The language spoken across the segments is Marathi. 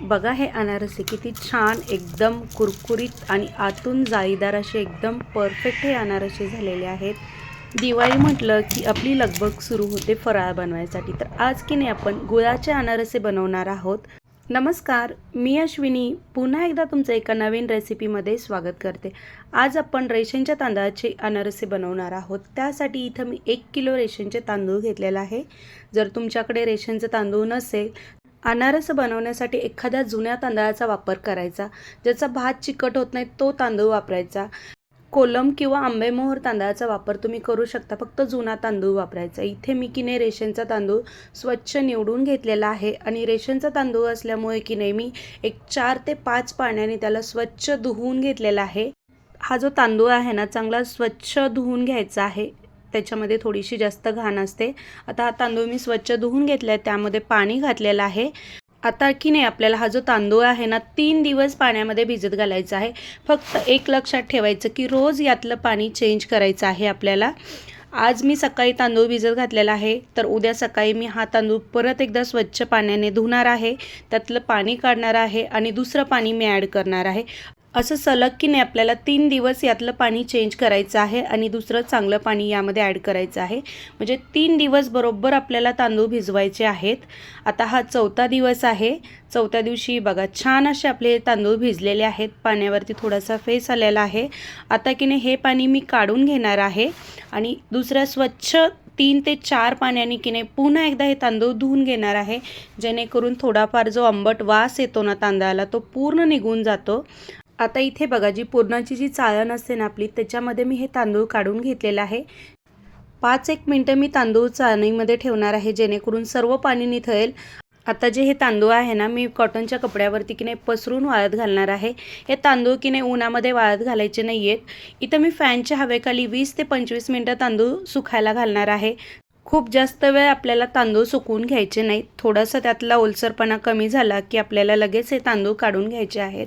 बघा हे अनारसे किती छान एकदम कुरकुरीत आणि आतून जाळीदार असे एकदम परफेक्ट हे अनारसे झालेले आहेत. दिवाळी म्हटलं की आपली लगबग सुरू होते फराळ बनवायसाठी. तर आज की नाही आपण गुळाचे अनारसे बनवणार आहोत. नमस्कार मी अश्विनी. पुन्हा एकदा तुमचं एका नवीन रेसिपीमध्ये स्वागत करते. आज आपण रेशनच्या तांदळाचे अनारसे बनवणार आहोत. त्यासाठी इथं मी एक किलो रेशनचे तांदूळ घेतलेला आहे. जर तुमच्याकडे रेशनचं तांदूळ नसेल अनारस बनवण्यासाठी एखाद्या जुन्या तांदळाचा वापर करायचा. ज्याचा भात चिकट होत नाही तो तांदूळ वापरायचा. कोलम किंवा आंबेमोहर तांदळाचा वापर तुम्ही करू शकता. फक्त जुना तांदूळ वापरायचा. इथे मी की नाही रेशनचा तांदूळ स्वच्छ निवडून घेतलेला आहे आणि रेशनचा तांदूळ असल्यामुळे की नाही मी एक चार ते पाच पाण्याने त्याला स्वच्छ धुवून घेतलेला आहे. हा जो तांदूळ आहे ना चांगला स्वच्छ धुवून घ्यायचा आहे. त्याच्यामध्ये थोडीशी जास्त घाण असते. आता हा तांदूळ मी स्वच्छ धुवून घेतला आहे त्यामध्ये पाणी घातलेलं आहे. आता की नाही आपल्याला हा जो तांदूळ आहे ना तीन दिवस पाण्यामध्ये भिजत घालायचा आहे. फक्त एक लक्षात ठेवायचं की रोज यातलं पाणी चेंज करायचं आहे आपल्याला. आज मी सकाळी तांदूळ भिजत घातलेला आहे तर उद्या सकाळी मी हा तांदूळ परत एकदा स्वच्छ पाण्याने धुणार आहे. त्यातलं पाणी काढणार आहे आणि दुसरं पाणी मी ॲड करणार आहे. असं सलग की नाही आपल्याला तीन दिवस यातलं पाणी चेंज करायचं आहे आणि दुसरं चांगलं पाणी यामध्ये ॲड करायचं आहे. म्हणजे तीन दिवस बरोबर आपल्याला तांदूळ भिजवायचे आहेत. आता हा चौथा दिवस आहे. चौथ्या दिवशी बघा छान असे आपले तांदूळ भिजलेले आहेत. पाण्यावरती थोडासा फेस आलेला आहे. आता की नाही हे पाणी मी काढून घेणार आहे. आणि दुसऱ्या स्वच्छ तीन ते चार पाण्याने की नाही पुन्हा एकदा हे तांदूळ धुवून घेणार आहे. जेणेकरून थोडाफार जो आंबट वास येतो ना तांदळाला तो पूर्ण निघून जातो. आता इथे बघा जी पुरणाची जी चाळण असते ना आपली त्याच्यामध्ये मी हे तांदूळ काढून घेतलेलं आहे. पाच एक मिनटं मी तांदूळ चाळणीमध्ये ठेवणार आहे जेणेकरून सर्व पाणी निथळेल. आता जे हे तांदूळ आहे ना मी कॉटनच्या कपड्यावरती की नाही पसरून वाळत घालणार आहे. हे तांदूळ की नाही उन्हामध्ये वाळत घालायचे नाही आहेत इथं मी फॅनच्या हवेखाली वीस ते पंचवीस मिनटं तांदूळ सुकायला घालणार आहे. खूप जास्त वेळ आपल्याला तांदूळ सुकवून घ्यायचे नाहीत. थोडासा त्यातला ओलसरपणा कमी झाला की आपल्याला लगेच हे तांदूळ काढून घ्यायचे आहेत.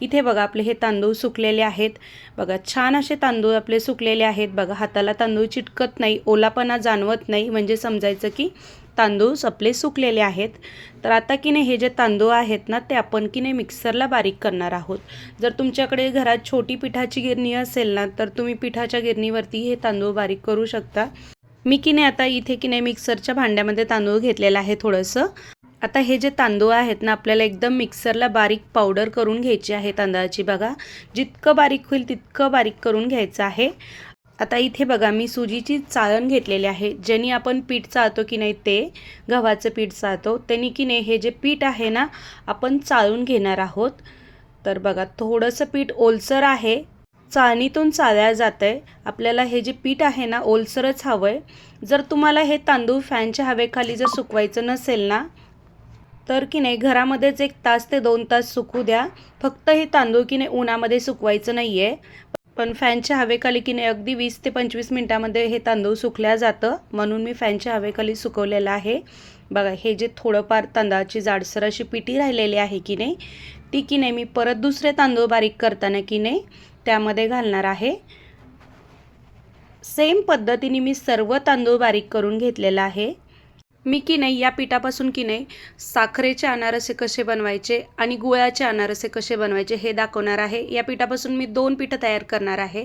इथे बघा आपले हे तांदूळ सुकलेले आहेत. बघा छान असे तांदूळ आपले सुकलेले आहेत. बघा हाताला तांदूळ चिटकत नाही ओलापणा जाणवत नाही. म्हणजे समजायचं की तांदूळ आपले सुकलेले आहेत. तर आता की नाही हे जे तांदूळ आहेत ना ते आपण की नाही मिक्सरला बारीक करणार आहोत. जर तुमच्याकडे घरात छोटी पिठाची गिरणी असेल ना तर तुम्ही पिठाच्या गिरणीवरती हे तांदूळ बारीक करू शकता. मी की नाही आता इथे की नाही मिक्सरच्या भांड्यामध्ये तांदूळ घेतलेला आहे थोडंसं. आता हे जे तांदूळ आहेत ना आपल्याला एकदम मिक्सरला बारीक पावडर करून घ्यायची आहे तांदळाची बघा. जितकं बारीक होईल तितकं बारीक करून घ्यायचं आहे. आता इथे बघा मी सुजीची चाळण घेतलेली आहे. ज्यांनी आपण पीठ चाळतो की नाही ते गव्हाचं पीठ चाळतो. त्यांनी की नाही हे जे पीठ आहे ना आपण चाळून घेणार आहोत. तर बघा थोडंसं पीठ ओलसर आहे. चाळणीतून चाळल्या जात आहे आपल्याला हे जे पीठ आहे ना ओलसरच हवं आहे जर तुम्हाला हे तांदूळ फॅनच्या हवेखाली जर सुकवायचं नसेल ना तर की नाही घरामध्येच एक तास ते दोन तास सुकू द्या. फक्त हे तांदूळ की नाही उन्हामध्ये सुकवायचं नाही आहे पण फॅनच्या हवेखाली की नाही अगदी वीस ते पंचवीस मिनटामध्ये हे तांदूळ सुकल्या जातं. म्हणून मी फॅनच्या हवेखाली सुकवलेलं आहे. बघा हे जे थोडंफार तांदळाची जाडसर अशी पिठी राहिलेली आहे की नाही ती की नाही मी परत दुसरे तांदूळ बारीक करताना की नाही त्यामध्ये घालणार आहे. सेम पद्धतीने मी सर्व तांदूळ बारीक करून घेतलेला आहे. मी की नाही या पिठापासून की नाही साखरेचे अनारसे कसे बनवायचे आणि गुळाचे अनारसे कसे बनवायचे हे दाखवणार आहे. या पिठापासून मी दोन पिठं तयार करणार आहे.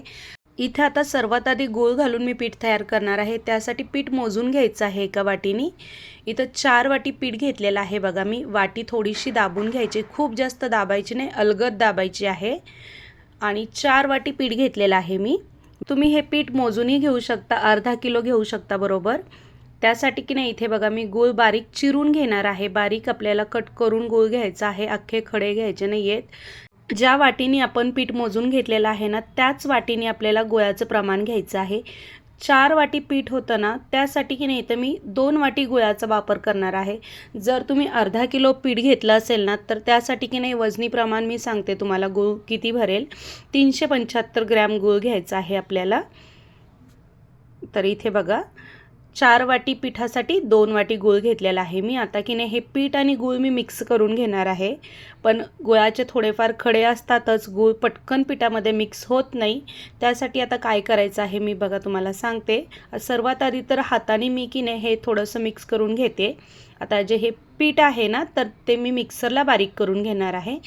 इथे आता सर्वात आधी गूळ घालून मी पीठ तयार करणार आहे. त्यासाठी पीठ मोजून घ्यायचं आहे एका वाटीनी. इथं चार वाटी पीठ घेतलेलं आहे बघा मी. वाटी थोडीशी दाबून घ्यायची. खूप जास्त दाबायची नाही अलगद दाबायची आहे. आणि चार वाटी पीठ घेतलेलं आहे मी. तुम्ही हे पीठ मोजूनही घेऊ शकता अर्धा किलो घेऊ शकता बरोबर. त्यासाठी की नाही इथे बघा मी गूळ बारीक चिरून घेणार आहे. बारीक आपल्याला कट करून गूळ घ्यायचा आहे. अख्खे खडे घ्यायचे नाही आहेत ज्या वाटीने आपण पीठ मोजून घेतलेलं आहे ना त्याच वाटीने आपल्याला गुळाचं प्रमाण घ्यायचं आहे. चार वाटी पीठ होतं ना त्यासाठी की नाही इथं मी दोन वाटी गुळाचा वापर करणार आहे. जर तुम्ही अर्धा किलो पीठ घेतलं असेल ना तर त्यासाठी की नाही वजनी प्रमाण मी सांगते तुम्हाला गूळ किती भरेल. तीनशे पंच्याहत्तर ग्रॅम गूळ घ्यायचा आहे आपल्याला. तर इथे बघा चार वाटी पिठासाठी दोन वाटी गूळ घेतलेला आहे मी. आता की नाही हे पीठ आणि गूळ मी मिक्स करून घेणार आहे. पण गुळाचे थोडेफार खडे असतातच गूळ पटकन पिठामध्ये मिक्स होत नाही. त्यासाठी आता काय करायचं आहे मी बघा तुम्हाला सांगते. सर्वात आधी तर हाताने मी की नाही हे थोडंसं मिक्स करून घेते. आता जे हे पीठ आहे ना तर ते मी मिक्सरला बारीक करून घेणार आहे.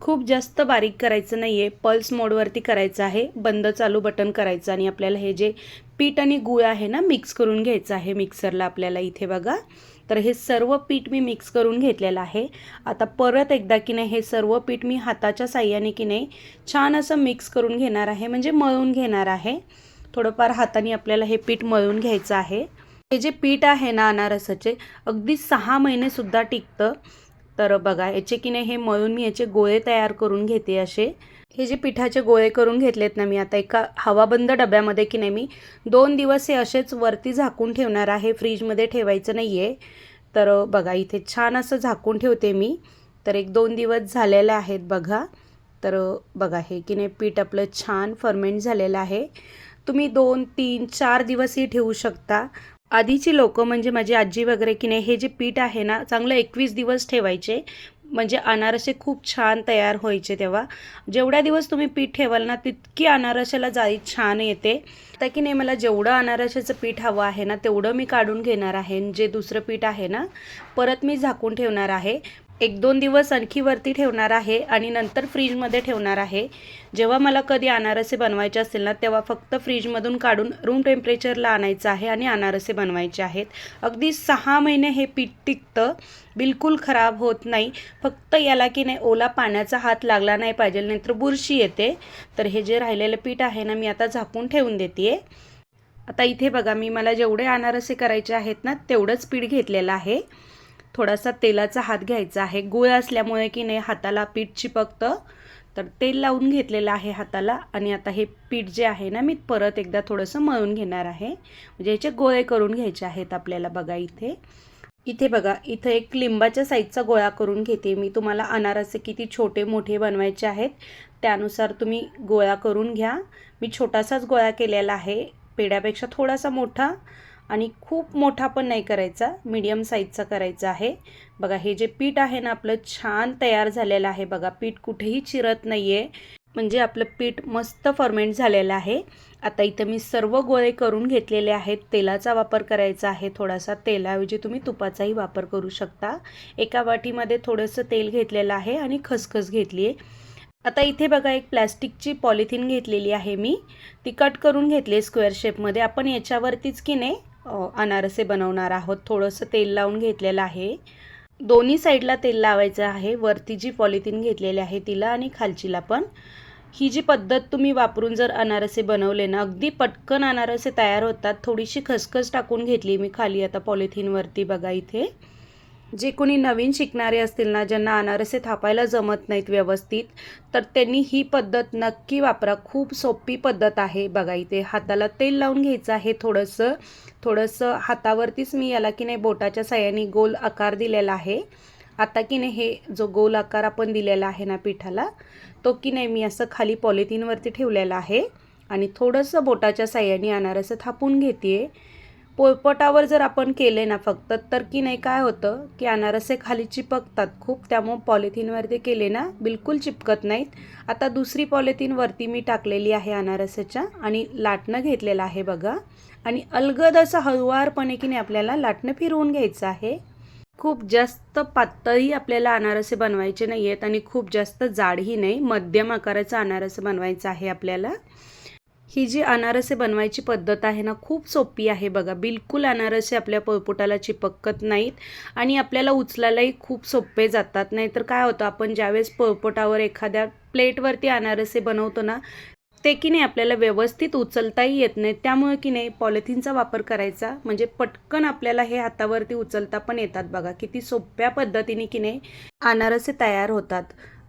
खूप जास्त बारीक करायचं नाही आहे पल्स मोडवरती करायचं आहे. बंद चालू बटन करायचं आणि आपल्याला हे जे पीठ आणि गूळ आहे ना मिक्स करून घ्यायचं आहे. मिक्सरला आपल्याला इथे बघा. तर हे सर्व पीठ मी मिक्स करून घेतलेलं आहे. आता परत एकदा की नाही हे सर्व पीठ मी हाताच्या साह्याने की नाही छान असं मिक्स करून घेणार आहे. म्हणजे मळून घेणार आहे. थोडंफार हाताने आपल्याला हे पीठ मळून घ्यायचं आहे. हे जे पीठ आहे ना अनारसाचे अगदी सहा महिनेसुद्धा टिकतं. तर बघा याचे की नाही हे मळून मी याचे गोळे तयार करून घेते असे. हे जे पिठाचे गोळे करून घेतलेत ना मी आता एका हवाबंद डब्यामध्ये की नाही मी दोन दिवस हे असेच वरती झाकून ठेवणार आहे फ्रीजमध्ये ठेवायचं नाही आहे तर बघा इथे छान असं झाकून ठेवते मी. तर एक दोन दिवस झालेले आहेत बघा. तर बघा हे की नाही पीठ आपलं छान फर्मेंट झालेलं आहे. तुम्ही दोन तीन चार दिवसही ठेवू शकता. आधीची लोक म्हणजे माझी आजी वगैरे की नाही हे जे पीठ आहे ना चांगलं एकवीस दिवस ठेवायचे. म्हणजे अनारसे खूप छान तयार व्हायचे तेव्हा. जेवढ्या दिवस तुम्ही पीठ ठेवाल ना तितकी अनारशाला जाळी छान येते. आता की नाही मला जेवढं अनारशाचं पीठ हवं आहे ना तेवढं मी काढून घेणार आहे. जे दुसरं पीठ आहे ना परत मी झाकून ठेवणार आहे. एक दोन दिवस आणखी वरती ठेवणार आहे आणि नंतर फ्रीजमध्ये ठेवणार आहे. जेव्हा मला कधी अनारसे बनवायचे असेल ना तेव्हा फक्त फ्रीजमधून काढून रूम टेम्परेचरला आणायचं आहे आणि अनारसे बनवायचे आहेत. अगदी सहा महिने हे पीठ टिकतं. बिलकुल खराब होत नाही. फक्त याला की नाही ओला पाण्याचा हात लागला नाही पाहिजे नाहीतर बुरशी येते. तर हे जे राहिलेलं पीठ आहे ना मी आता झाकून ठेवून देते आता इथे बघा मी मला जेवढे अनारसे करायचे आहेत ना तेवढंच पीठ घेतलेलं आहे. थोडासा तेलाचा हात घ्यायचा आहे. गुळ असल्यामुळे की नाही हाताला पीठ चिपकतं. तर तेल लावून घेतलेलं आहे हाताला आणि आता हे पीठ जे आहे ना मी परत एकदा थोडंसं मळून घेणार आहे. म्हणजे याचे गोळे करून घ्यायचे आहेत आपल्याला बघा इथे. इथे बघा इथं एक लिंबाच्या साईजचा गोळा करून घेते मी. तुम्हाला अनारसे किती छोटे मोठे बनवायचे आहेत त्यानुसार तुम्ही गोळा करून घ्या. मी छोटासाच गोळा केलेला आहे पेड्यापेक्षा थोडासा मोठा. आणि खूप मोठा पण नाही करायचा मीडियम साईजचा करायचा आहे. बघा हे जे पीठ आहे ना आपलं छान तयार झालेलं आहे. बघा पीठ कुठेही चिरत नाही आहे म्हणजे आपलं पीठ मस्त फर्मेंट झालेलं आहे. आता इथं मी सर्व गोळे करून घेतलेले आहेत. तेलाचा वापर करायचा आहे. थोडासा तेलाऐवजी तुम्ही तुपाचाही वापर करू शकता. एका वाटीमध्ये थोडंसं तेल घेतलेलं आहे आणि खसखस घेतली आहे. आता इथे बघा एक प्लॅस्टिकची पॉलिथिन घेतलेली आहे मी. ती कट करून घेतली स्क्वेअर शेपमध्ये. आपण याच्यावरतीच की नाही अनारसे बनवणार आहोत. थोडंसं तेल लावून घेतलेलं आहे. दोन्ही साईडला तेल लावायचं आहे. वरती जी पॉलिथिन घेतलेली आहे तिला आणि खालचीला पण. ही जी पद्धत तुम्ही वापरून जर अनारसे बनवले ना अगदी पटकन अनारसे तयार होतात. थोडीशी खसखस टाकून घेतली मी खाली आता पॉलिथिनवरती बघा इथे. जे कोणी नवीन शिकणारे असतील ना ज्यांना अनारसे थापायला जमत नाहीत व्यवस्थित तर त्यांनी ही पद्धत नक्की वापरा. खूप सोपी पद्धत आहे बघा इथे. हाताला तेल लावून घ्यायचं आहे थोडंसं. थोडंसं हातावरतीच मी याला की नाही बोटाच्या साह्याने गोल आकार दिलेला आहे. आता की नाही हे जो गोल आकार आपण दिलेला आहे ना पिठाला तो की नाही मी असं खाली पॉलिथिनवरती ठेवलेला आहे. आणि थोडंसं बोटाच्या साह्याने अनारसं थापून घेते पोळपटावर जर आपण केले ना फक्त तर की नाही काय होतं की अनारसे खाली चिपकतात खूप. त्यामुळं पॉलिथिनवरती केले ना बिलकुल चिपकत नाहीत. आता दुसरी पॉलिथिनवरती मी टाकलेली आहे अनारसाच्या आणि लाटणं घेतलेलं आहे बघा. आणि अलगद असं हळुवारपणे की नाही आपल्याला लाटणं फिरवून घ्यायचं आहे. खूप जास्त पातळही आपल्याला अनारसे बनवायचे नाही आहेत आणि खूप जास्त जाडही नाही. मध्यम आकाराचं अनारस बनवायचं आहे आपल्याला. ही जी अनारसे बनवायची पद्धत आहे ना खूप सोपी आहे बघा. बिलकुल अनारसे आपल्या पोळपोटाला चिपकत नाहीत आणि आपल्याला उचलायलाही खूप सोपे जातात. नाहीतर काय होतं आपण ज्यावेळेस पोळपोटावर एखाद्या प्लेटवरती अनारसे बनवतो ना ते की नाही आपल्याला व्यवस्थित उचलताही येत नाही त्यामुळे की नाही पॉलिथिनचा वापर करायचा म्हणजे पटकन आपल्याला हे हातावरती उचलता पण येतात बघा. किती सोप्या पद्धतीने की नाही अनारसे तयार होतात.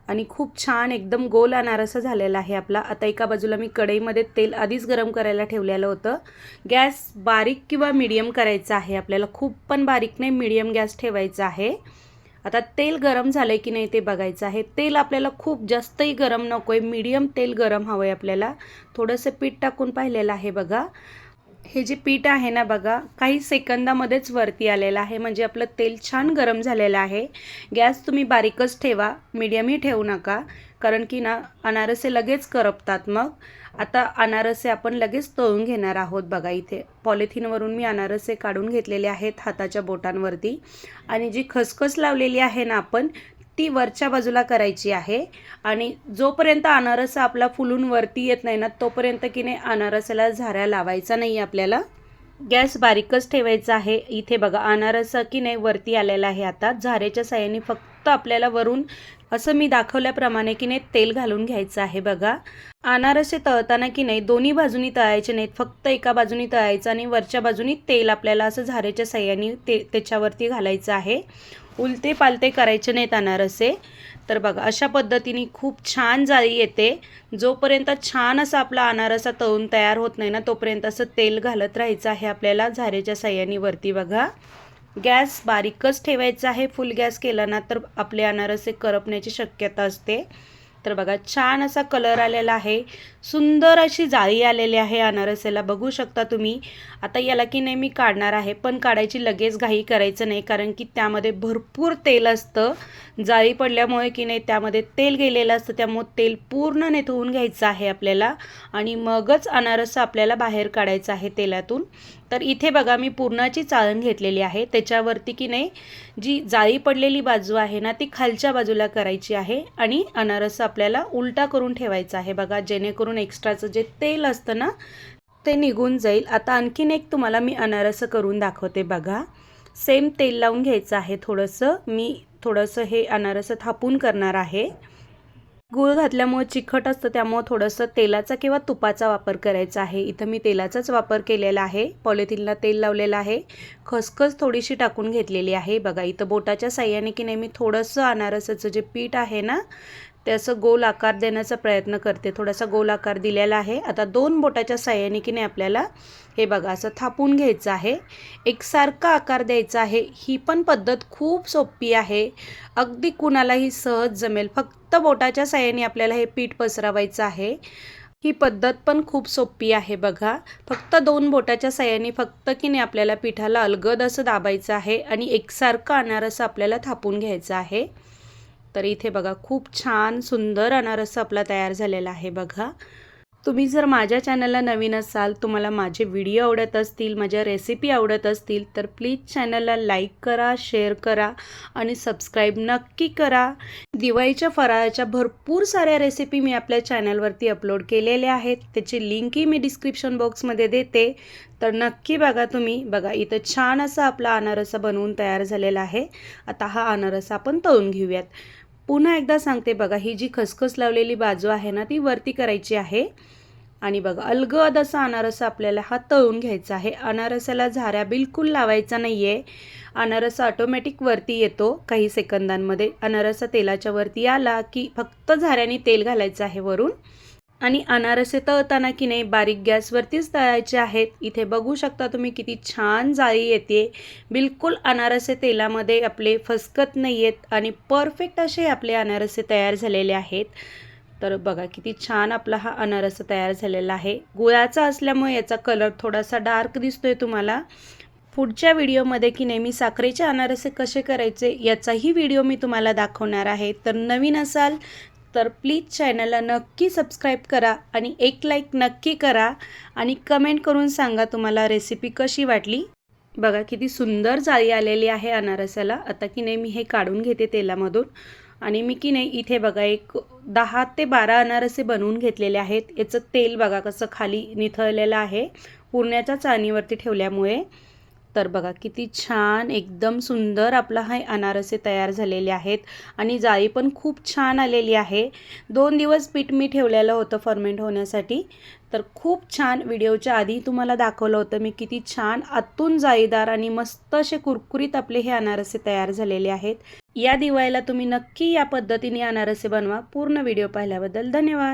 आणि खूप छान एकदम गोल अनारसा झालेला आहे आपला. आता एका बाजूला मी कढईमध्ये तेल आधीच गरम करायला ठेवलेलं होतं. गॅस बारीक किंवा मीडियम करायचा आहे आपल्याला. खूप पण बारीक नाही मीडियम गॅस ठेवायचा आहे. आता तेल गरम झालं आहे की नाही ते बघायचं आहे. तेल आपल्याला खूप जास्तही गरम नको आहे मीडियम तेल गरम हवं आहे आपल्याला. थोडंसं पीठ टाकून पाहिलेलं आहे बघा. हे जे पीठ आहे ना बघा काही सेकंदामध्येच वरती आलेलं आहे. म्हणजे आपलं तेल छान गरम झालेलं आहे. गॅस तुम्ही बारीकच ठेवा मीडियमही ठेवू नका. कारण की ना अनारसे लगेच करपतात मग. आता अनारसे आपण लगेच तळून घेणार आहोत बघा इथे. पॉलिथिनवरून मी अनारसे काढून घेतलेले आहेत हाताच्या बोटांवरती. आणि जी खसखस लावलेली आहे ना आपण ती वरच्या बाजूला करायची आहे. आणि जोपर्यंत अनारस आपला फुलून वरती येत नाही ना तोपर्यंत की नाही अनारसाला झाऱ्या लावायचा नाही आपल्याला. गॅस बारीकच ठेवायचा आहे. इथे बघा अनारस की नाही वरती आलेला आहे आता. झाऱ्याच्या साह्याने फक्त आपल्याला वरून असं मी दाखवल्याप्रमाणे की नाही तेल घालून घ्यायचं आहे बघा. अनारसे तळताना की नाही दोन्ही बाजूनी तळायचे नाहीत. फक्त एका बाजूनी तळायचं आणि वरच्या बाजूनी तेल आपल्याला असं झाऱ्याच्या साह्याने ते त्याच्यावरती घालायचं आहे. उलते पालते करायचे नाहीत अनारसे. तर बघा अशा पद्धतीने खूप छान जाळी येते. जोपर्यंत छान असा आपला अनारसा तळून तयार होत नाही ना तोपर्यंत असं तेल घालत राहायचं आहे आपल्याला झारेच्या साह्याने वरती बघा. गॅस बारीकच ठेवायचा आहे. फुल गॅस केला ना तर आपले अनारसे करपण्याची शक्यता असते. तर बघा छान असा कलर आलेला आहे. सुंदर अशी जाळी आलेली आहे अनारसेला. बघू शकता तुम्ही. आता याला की नाही मी काढणार आहे पण काढायची लगेच घाई करायचं नाही कारण की त्यामध्ये भरपूर तेल असतं. जाळी पडल्यामुळे की नाही त्यामध्ये तेल गेलेलं असतं त्यामुळे तेल पूर्ण नेथवून घ्यायचं आहे आपल्याला. आणि मगच अनारस आपल्याला बाहेर काढायचं आहे तेलातून. तर इथे बघा मी पूर्णाची चाळण घेतलेली आहे. त्याच्यावरती की नाही जी जाळी पडलेली बाजू आहे ना ती खालच्या बाजूला करायची आहे आणि अनारस आपल्याला उलटा करून ठेवायचा आहे. बघा जेणेकरून एक्स्ट्राचं जे तेल असतं ना ते निघून जाईल. आता आणखीन एक तुम्हाला मी अनारस करून दाखवते बघा. सेम तेल लावून घ्यायचं आहे थोडंसं. मी थोडंसं हे अनारस थापून करणार आहे. गूळ घातल्यामुळे चिकट असतं त्यामुळं थोडंसं तेलाचा किंवा तुपाचा वापर करायचा आहे. इथं मी तेलाचाच वापर केलेला आहे. पॉलिथिनला तेल लावलेलं आहे. खसखस थोडीशी टाकून घेतलेली आहे. बघा इथं बोटाच्या साह्याने की नेहमी थोडंसं अनारसाचं जे पीठ आहे ना ते असं गोल आकार देण्याचा प्रयत्न करते. थोडासा गोल आकार दिलेला आहे. आता दोन बोटाच्या साह्याने की नाही आपल्याला हे बघा असं थापून घ्यायचं आहे. एकसारखा आकार द्यायचा आहे. ही पण पद्धत खूप सोपी आहे. अगदी कुणालाही सहज जमेल. फक्त बोटाच्या साह्याने आपल्याला हे पीठ पसरवायचं आहे. ही पद्धत पण खूप सोपी आहे बघा. फक्त दोन बोटाच्या साह्याने फक्त की नाही आपल्याला पिठाला अलगद असं दाबायचं आहे आणि एकसारखं अनारसं आपल्याला थापून घ्यायचं आहे. तर इथे बघा खूप छान सुंदर अनारस आपला तयार झालेला आहे बघा. तुम्ही जर माझ्या चॅनलला नवीन असाल तुम्हाला माझे व्हिडिओ आवडत असतील माझ्या रेसिपी आवडत असतील तर प्लीज चॅनलला लाईक करा शेअर करा आणि सबस्क्राईब नक्की करा. दिवाळीच्या फराळाच्या भरपूर साऱ्या रेसिपी मी आपल्या चॅनलवरती अपलोड केलेल्या आहेत. त्याची लिंकही मी डिस्क्रिप्शन बॉक्समध्ये देते. तर नक्की बघा तुम्ही. बघा इथं छान असा आपला अनारसा बनवून तयार झालेला आहे. आता हा अनारसा आपण तळून घेऊयात. पुन्हा एकदा सांगते बघा ही जी खसखस लावलेली बाजू आहे ना ती वरती करायची आहे. आणि बघा अलगद असा अनारस आपल्याला हा तळून घ्यायचा आहे. अनारसाला झाऱ्या बिलकुल लावायचा नाही आहे अनारस ऑटोमॅटिक वरती येतो काही सेकंदांमध्ये. अनारसा तेलाच्या वरती आला की फक्त झाऱ्याने तेल घालायचं आहे वरून. आणि अनारसे तळताना की नाही बारीक गॅसवरतीच तळायचे आहेत. इथे बघू शकता तुम्ही किती छान जाळी येते. बिलकुल अनारसे तेलामध्ये आपले फसकत नाही आहेत आणि परफेक्ट असे आपले अनारसे तयार झालेले आहेत. तर बघा किती छान आपला हा अनारस तयार झालेला आहे. गुळाचा असल्यामुळे याचा कलर थोडासा डार्क दिसतोय तुम्हाला. पुढच्या व्हिडिओमध्ये की नेहमी साखरेचे अनारसे कसे करायचे याचाही व्हिडिओ मी तुम्हाला दाखवणार आहे. तर नवीन असाल तर प्लीज चॅनलला नक्की सबस्क्राईब करा आणि एक लाईक नक्की करा आणि कमेंट करून सांगा तुम्हाला रेसिपी कशी वाटली. बघा किती सुंदर जाळी आलेली आहे अनारसाला. आता की नाही मी हे काढून घेते तेलामधून. आणि मी की नाही इथे बघा एक दहा ते बारा अनारसे बनवून घेतलेले आहेत. याचं तेल बघा कसं खाली निथळलेलं आहे. पुरण्याच्या चाणीवरती ठेवल्यामुळे. तर बघा किती छान एकदम सुंदर आपला हा अनारसे तयार झालेले आहेत आणि जाळी पण खूप छान आलेली आहे. दोन दिवस पीठ मी ठेवलेलं होतं फर्मेंट होण्यासाठी. तर खूप छान व्हिडिओच्या आधी तुम्हाला दाखवलं होतं मी किती छान आतून जाळीदार आणि मस्त असे कुरकुरीत आपले हे अनारसे तयार झालेले आहेत. या दिवाळीला तुम्ही नक्की या पद्धतीने अनारसे बनवा. पूर्ण व्हिडिओ पाहिल्याबद्दल धन्यवाद.